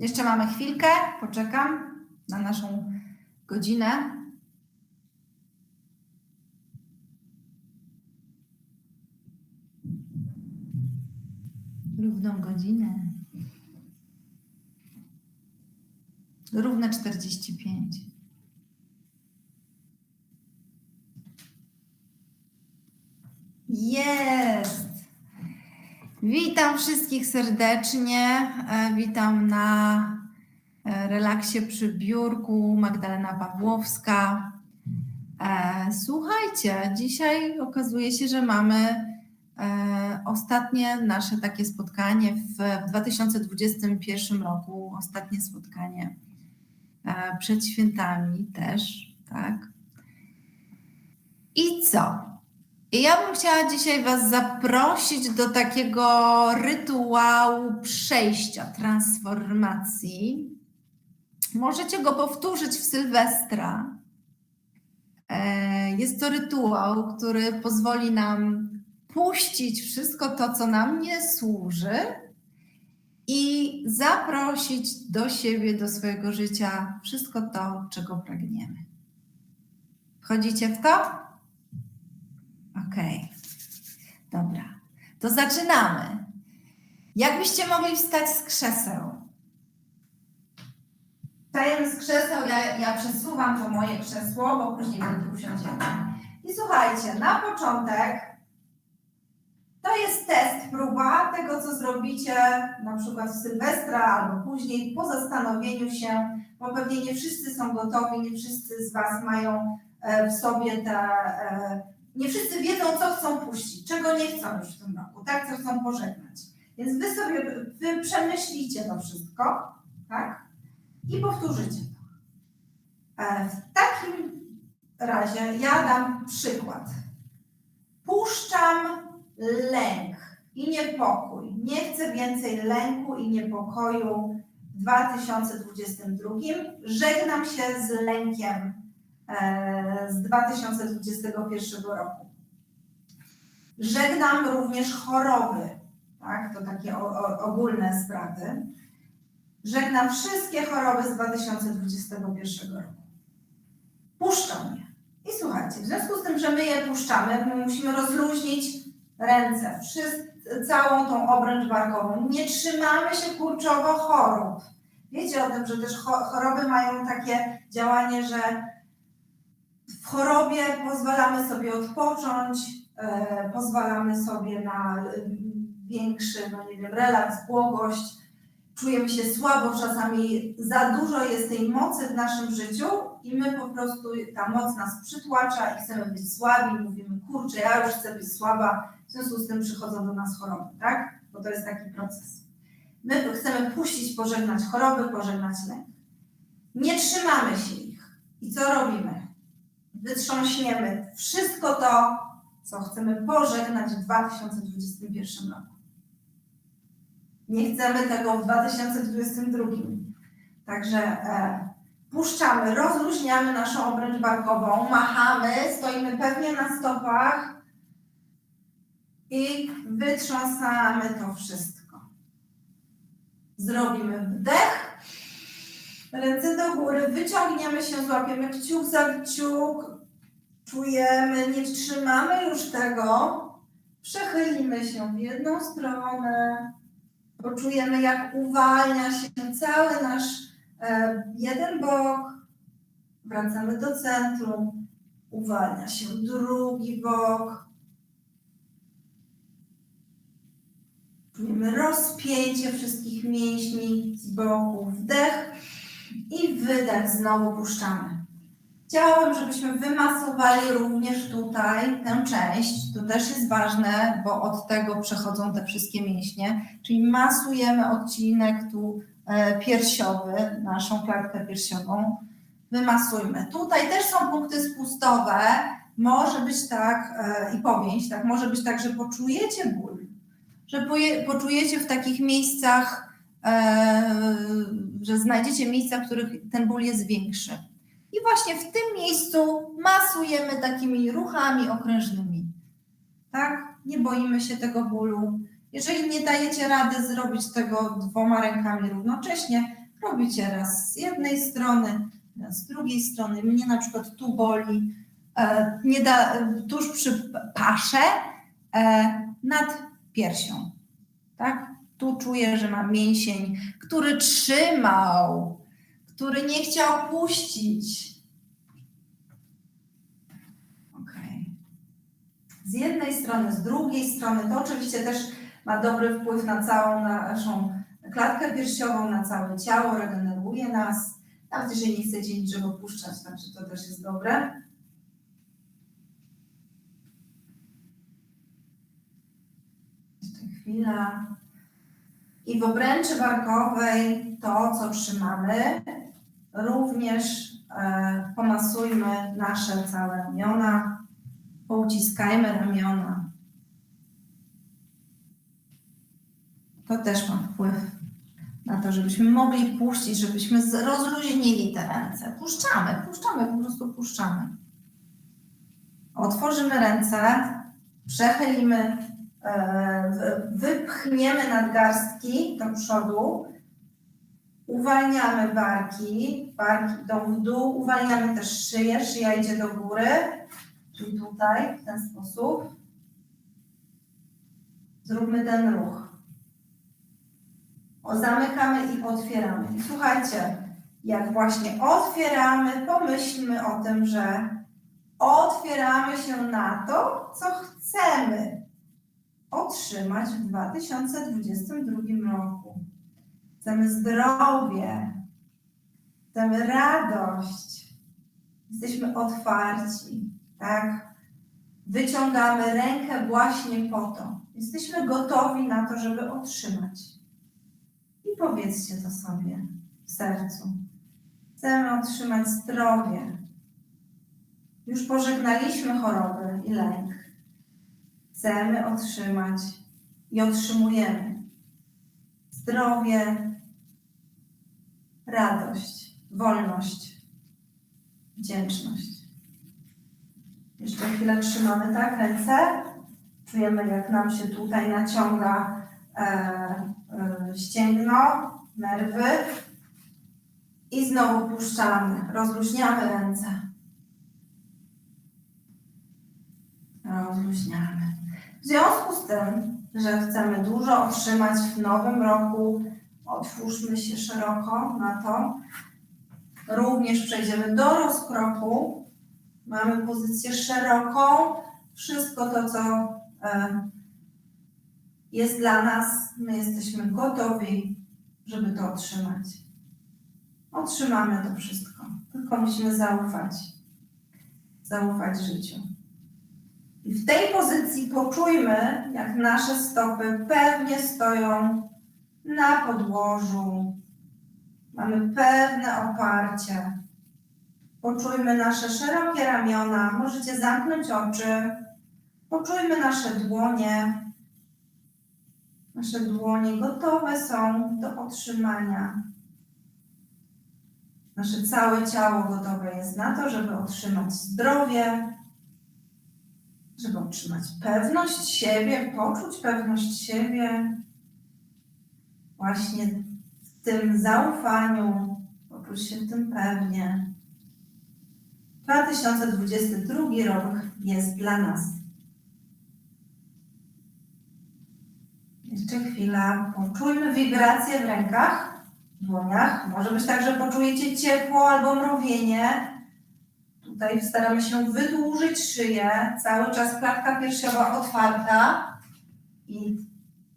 Jeszcze mamy chwilkę, poczekam na naszą godzinę. Równą godzinę. Równe 45. Jest! Witam wszystkich serdecznie. E, Witam na e, relaksie przy biurku. Magdalena Pawłowska. E, Słuchajcie, dzisiaj okazuje się, że mamy ostatnie nasze takie spotkanie w, w 2021 roku. Ostatnie spotkanie przed świętami też, tak? I co? I ja bym chciała dzisiaj Was zaprosić do takiego rytuału przejścia, transformacji. Możecie go powtórzyć w Sylwestra. E, Jest to rytuał, który pozwoli nam puścić wszystko to, co nam nie służy i zaprosić do siebie, do swojego życia wszystko to, czego pragniemy. Wchodzicie w to? Okej, dobra. To zaczynamy. Jakbyście mogli wstać z krzeseł? Wstajemy z krzeseł, ja, ja przesuwam to moje krzesło, bo później tu usiądziemy. I słuchajcie, na początek to jest test, próba tego, co zrobicie na przykład w Sylwestra albo później po zastanowieniu się, bo pewnie nie wszyscy są gotowi, nie wszyscy z Was mają e, w sobie te e, nie wszyscy wiedzą, co chcą puścić, czego nie chcą już w tym roku, tak, co chcą pożegnać. Więc wy sobie wy przemyślicie to wszystko, tak, i powtórzycie to. E, W takim razie ja dam przykład. Puszczam lęk i niepokój. Nie chcę więcej lęku i niepokoju w 2022. Żegnam się z lękiem z 2021 roku. Żegnam również choroby, tak? to takie ogólne sprawy. Żegnam wszystkie choroby z 2021 roku. Puszczam je. I słuchajcie, w związku z tym, że my je puszczamy, my musimy rozluźnić ręce, całą tą obręcz barkową. Nie trzymamy się kurczowo chorób. Wiecie o tym, że też cho- choroby mają takie działanie, że w chorobie pozwalamy sobie odpocząć, e, pozwalamy sobie na e, większy, no nie wiem, relaks, błogość. Czujemy się słabo, czasami za dużo jest tej mocy w naszym życiu i my po prostu, ta moc nas przytłacza i chcemy być słabi, mówimy, kurczę, ja już chcę być słaba, w związku z tym przychodzą do nas choroby, tak? Bo to jest taki proces. My chcemy puścić, pożegnać choroby, pożegnać lęk. Nie trzymamy się ich. I co robimy? Wytrząśniemy wszystko to, co chcemy pożegnać w 2021 roku. Nie chcemy tego w 2022. Także e, puszczamy, rozluźniamy naszą obręcz barkową, machamy, stoimy pewnie na stopach i wytrząsamy to wszystko. Zrobimy wdech, Ręce do góry, wyciągniemy się, złapiemy kciuk za kciuk, czujemy, nie trzymamy już tego, przechylimy się w jedną stronę, poczujemy jak uwalnia się cały nasz e, jeden bok, wracamy do centrum, uwalnia się drugi bok, czujemy rozpięcie wszystkich mięśni z boku, wdech, i wydech znowu puszczamy. Chciałabym, żebyśmy wymasowali również tutaj tę część. To też jest ważne, bo od tego przechodzą te wszystkie mięśnie. Czyli masujemy odcinek tu e, piersiowy, naszą klatkę piersiową. Wymasujmy. Tutaj też są punkty spustowe. Może być tak, e, i powięź, tak, może być tak, że poczujecie ból, że poczujecie w takich miejscach że znajdziecie miejsca, w których ten ból jest większy. I właśnie w tym miejscu masujemy takimi ruchami okrężnymi. Tak? Nie boimy się tego bólu. Jeżeli nie dajecie rady zrobić tego dwoma rękami równocześnie, Robicie raz z jednej strony, raz z drugiej strony. Mnie na przykład tu boli, e, nie da, e, tuż przy pasze, e, nad piersią. Tak? Tu czuję, że mam mięsień, który trzymał, który nie chciał puścić. Okej. Z jednej strony, z drugiej strony, to oczywiście też ma dobry wpływ na całą naszą klatkę piersiową, na całe ciało, regeneruje nas. Nawet jeżeli nie chcecie niczego puszczać, także to też jest dobre. Jeszcze chwila. I w obręczy barkowej to, co trzymamy, również e, pomasujmy nasze całe ramiona, pouciskajmy ramiona. To też ma wpływ na to, żebyśmy mogli puścić, żebyśmy rozluźnili te ręce. Puszczamy, puszczamy, po prostu puszczamy. Otworzymy ręce, przechylimy, wypchniemy nadgarstki do przodu, uwalniamy barki, barki idą w dół, uwalniamy też szyję, szyja idzie do góry, czyli tutaj, w ten sposób. Zróbmy ten ruch. O, zamykamy i otwieramy. I słuchajcie, jak właśnie otwieramy, pomyślmy o tym, że otwieramy się na to, co chcemy otrzymać w 2022 roku. Chcemy zdrowie, chcemy radość, jesteśmy otwarci, tak? Wyciągamy rękę właśnie po to. Jesteśmy gotowi na to, żeby otrzymać. I powiedzcie to sobie w sercu. Chcemy otrzymać zdrowie. Już pożegnaliśmy choroby i lęk. Chcemy otrzymać i otrzymujemy zdrowie, radość, wolność, wdzięczność. Jeszcze chwilę trzymamy tak ręce. Czujemy, jak nam się tutaj naciąga e, e, ścięgno, nerwy. I znowu puszczamy, rozluźniamy ręce. Rozluźniamy. W związku z tym, że chcemy dużo otrzymać w nowym roku, otwórzmy się szeroko na to. Również przejdziemy do rozkroku. Mamy pozycję szeroką. Wszystko to, co e, jest dla nas, my jesteśmy gotowi, żeby to otrzymać. Otrzymamy to wszystko. Tylko musimy zaufać. Zaufać życiu. I w tej pozycji poczujmy, jak nasze stopy pewnie stoją na podłożu. Mamy pewne oparcie. Poczujmy nasze szerokie ramiona. Możecie zamknąć oczy. Poczujmy nasze dłonie. Nasze dłonie gotowe są do otrzymania. Nasze całe ciało gotowe jest na to, żeby otrzymać zdrowie, żeby otrzymać pewność siebie, poczuć pewność siebie, właśnie w tym zaufaniu, poczuć się w tym pewnie. 2022 rok jest dla nas. Jeszcze chwila, poczujmy wibracje w rękach, dłoniach. Może być tak, że poczujecie ciepło albo mrowienie. Tutaj staramy się wydłużyć szyję, cały czas klatka piersiowa otwarta i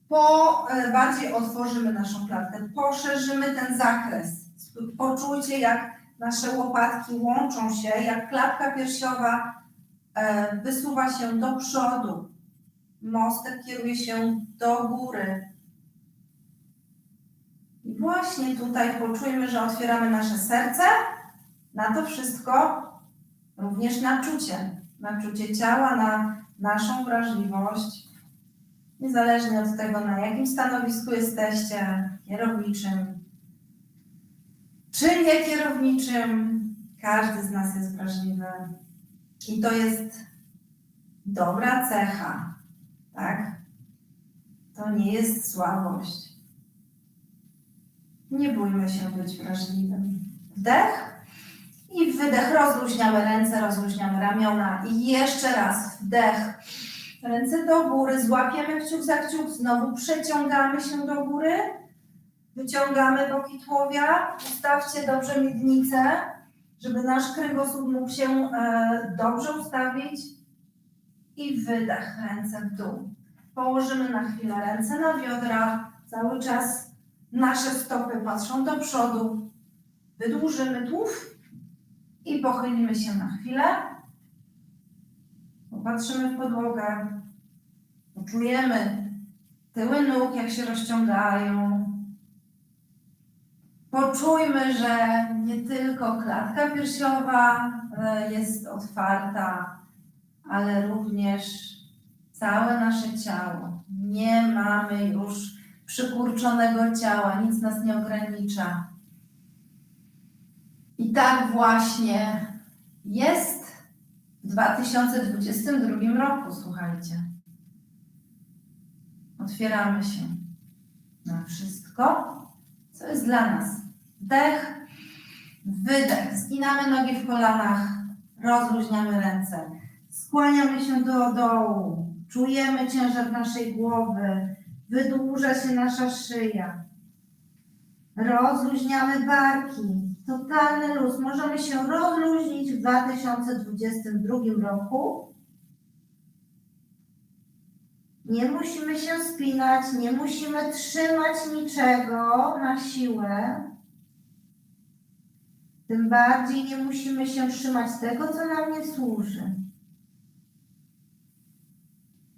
po, e, bardziej otworzymy naszą klatkę, poszerzymy ten zakres. Poczujcie, jak nasze łopatki łączą się, jak klatka piersiowa e, wysuwa się do przodu. Mostek kieruje się do góry. I właśnie tutaj poczujmy, że otwieramy nasze serce na to wszystko, również na czucie, na czucie ciała, na naszą wrażliwość. Niezależnie od tego, na jakim stanowisku jesteście, kierowniczym czy nie kierowniczym, każdy z nas jest wrażliwy. I to jest dobra cecha, tak? To nie jest słabość. Nie bójmy się być wrażliwym. Wdech i wydech. Rozluźniamy ręce, rozluźniamy ramiona. I jeszcze raz wdech. Ręce do góry, złapiemy kciuk za kciuk, znowu przeciągamy się do góry. Wyciągamy boki tułowia, ustawcie dobrze miednicę, żeby nasz kręgosłup mógł się e, dobrze ustawić. I wydech, ręce w dół. Położymy na chwilę ręce na biodra, cały czas nasze stopy patrzą do przodu. Wydłużymy tułów i pochylimy się na chwilę. Popatrzymy w podłogę. Poczujemy tyły nóg, jak się rozciągają. Poczujmy, że nie tylko klatka piersiowa e, jest otwarta, ale również całe nasze ciało. Nie mamy już przykurczonego ciała, nic nas nie ogranicza. I tak właśnie jest w 2022 roku, słuchajcie. Otwieramy się na wszystko, co jest dla nas. Wdech, wydech. Zginamy nogi w kolanach, rozluźniamy ręce. Skłaniamy się do dołu. Czujemy ciężar naszej głowy. Wydłuża się nasza szyja. Rozluźniamy barki. Totalny luz. Możemy się rozluźnić w 2022 roku. Nie musimy się spinać, nie musimy trzymać niczego na siłę. Tym bardziej nie musimy się trzymać tego, co nam nie służy.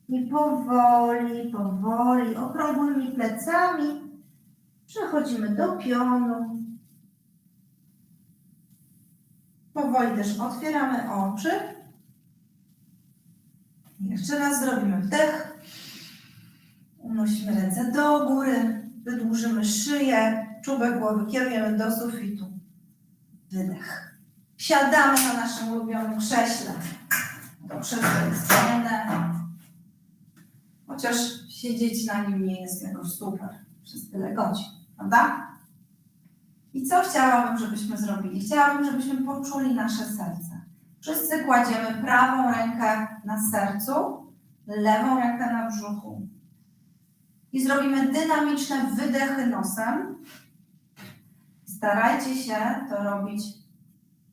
I powoli, powoli, okrągłymi plecami przechodzimy do pionu. Powoli też otwieramy oczy. Jeszcze raz zrobimy wdech. Unosimy ręce do góry, wydłużymy szyję, czubek głowy kierujemy do sufitu. Wydech. Siadamy na naszym ulubionym krześle. To krzesło jest fajne. Chociaż siedzieć na nim nie jest jakoś super przez tyle godzin, prawda? I co chciałabym, żebyśmy zrobili? Chciałabym, żebyśmy poczuli nasze serce. Wszyscy kładziemy prawą rękę na sercu, lewą rękę na brzuchu. I zrobimy dynamiczne wydechy nosem. Starajcie się to robić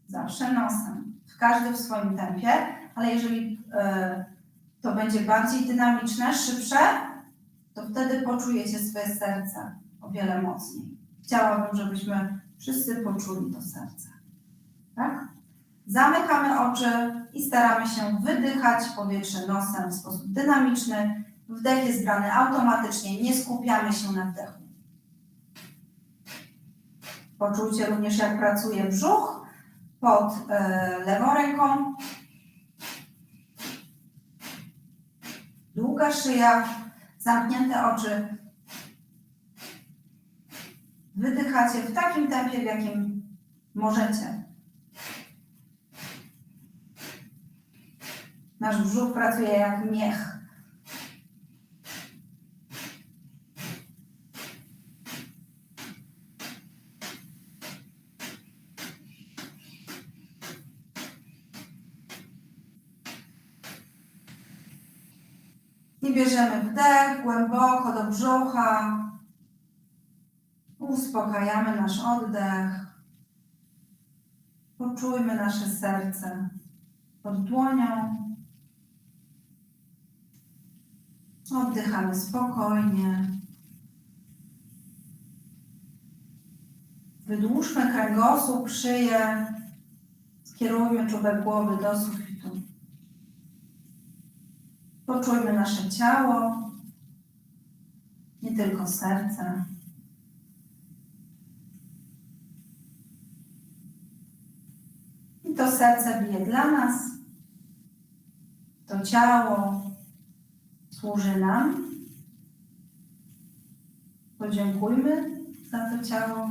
zawsze nosem, w każdy w swoim tempie, ale jeżeli e, to będzie bardziej dynamiczne, szybsze, to wtedy poczujecie swoje serce o wiele mocniej. Chciałabym, żebyśmy wszyscy poczuli to serce. Tak? Zamykamy oczy i staramy się wydychać powietrze nosem w sposób dynamiczny. Wdech jest brany automatycznie, nie skupiamy się na wdechu. Poczujcie również, jak pracuje brzuch pod e, lewą ręką. Długa szyja, zamknięte oczy. Wydychacie w takim tempie, w jakim możecie. Nasz brzuch pracuje jak miech. I bierzemy wdech głęboko do brzucha. Uspokajamy nasz oddech. Poczujmy nasze serce pod dłonią. Oddychamy spokojnie. Wydłużmy kręgosłup, szyję. Skierujmy czubek głowy do sufitu. Poczujmy nasze ciało, nie tylko serce. I to serce bije dla nas, to ciało służy nam. Podziękujmy za to ciało.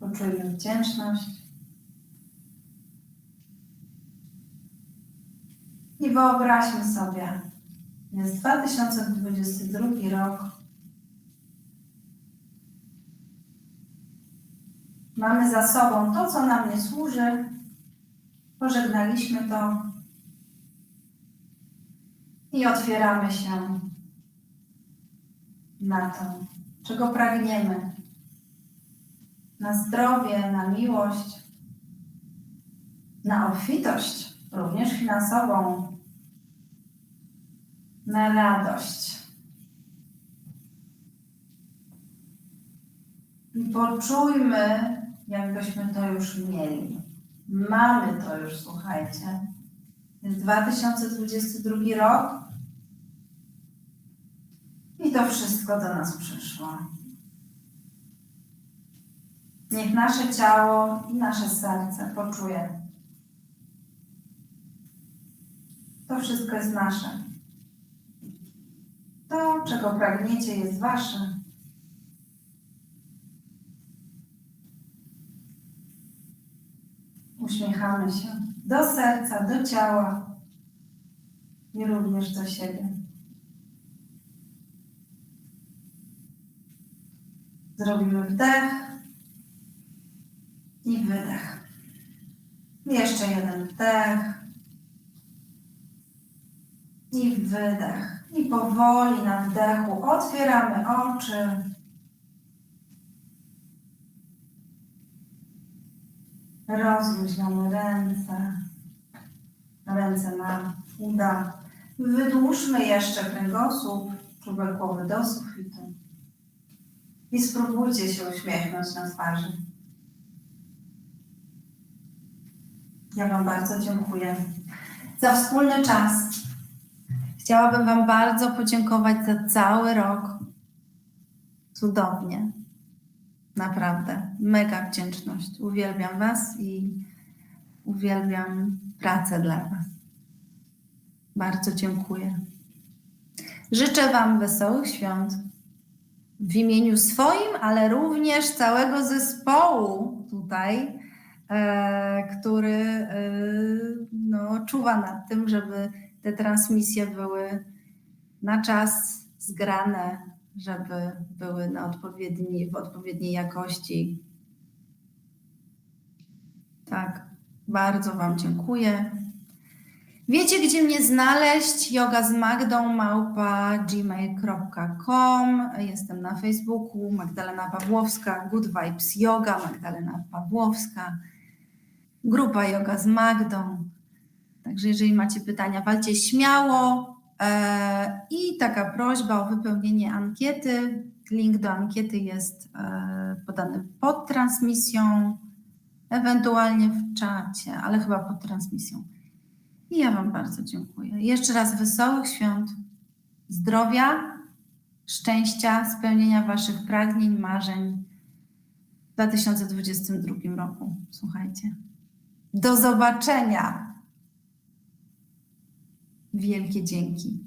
Poczujmy wdzięczność. I wyobraźmy sobie, jest 2022 rok. Mamy za sobą to, co nam nie służy. Pożegnaliśmy to. I otwieramy się na to, czego pragniemy. Na zdrowie, na miłość, na obfitość, również finansową, na radość. I poczujmy, jakbyśmy to już mieli. Mamy to już, słuchajcie. Jest 2022 rok i to wszystko do nas przyszło. Niech nasze ciało i nasze serce poczuje. To wszystko jest nasze. To, czego pragniecie, jest wasze. Uśmiechamy się do serca, do ciała i również do siebie. Zrobimy wdech i wydech. Jeszcze jeden wdech i wydech. I powoli na wdechu otwieramy oczy. Rozluźniamy ręce, ręce na uda. Wydłużmy jeszcze kręgosłup, czubek głowy do sufitu. I spróbujcie się uśmiechnąć na twarzy. Ja Wam bardzo dziękuję za wspólny czas. Chciałabym Wam bardzo podziękować za cały rok. Cudownie. Naprawdę. Mega wdzięczność. Uwielbiam Was i uwielbiam pracę dla Was. Bardzo dziękuję. Życzę Wam wesołych świąt w imieniu swoim, ale również całego zespołu tutaj, e, który e, no, czuwa nad tym, żeby te transmisje były na czas zgrane, żeby były na odpowiedni, w odpowiedniej jakości. Tak, bardzo Wam dziękuję. Wiecie, gdzie mnie znaleźć? Yoga z Magdą małpa gmail.com. Jestem na Facebooku Magdalena Pawłowska, Good Vibes Yoga, Magdalena Pawłowska, grupa Yoga z Magdą. Także jeżeli macie pytania, walcie śmiało. E, I taka prośba o wypełnienie ankiety. Link do ankiety jest e, podany pod transmisją, ewentualnie w czacie, ale chyba pod transmisją. I ja Wam bardzo dziękuję. Jeszcze raz wesołych świąt, zdrowia, szczęścia, spełnienia Waszych pragnień, marzeń w 2022 roku. Słuchajcie. Do zobaczenia. Wielkie dzięki.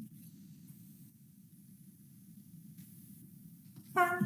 Pa.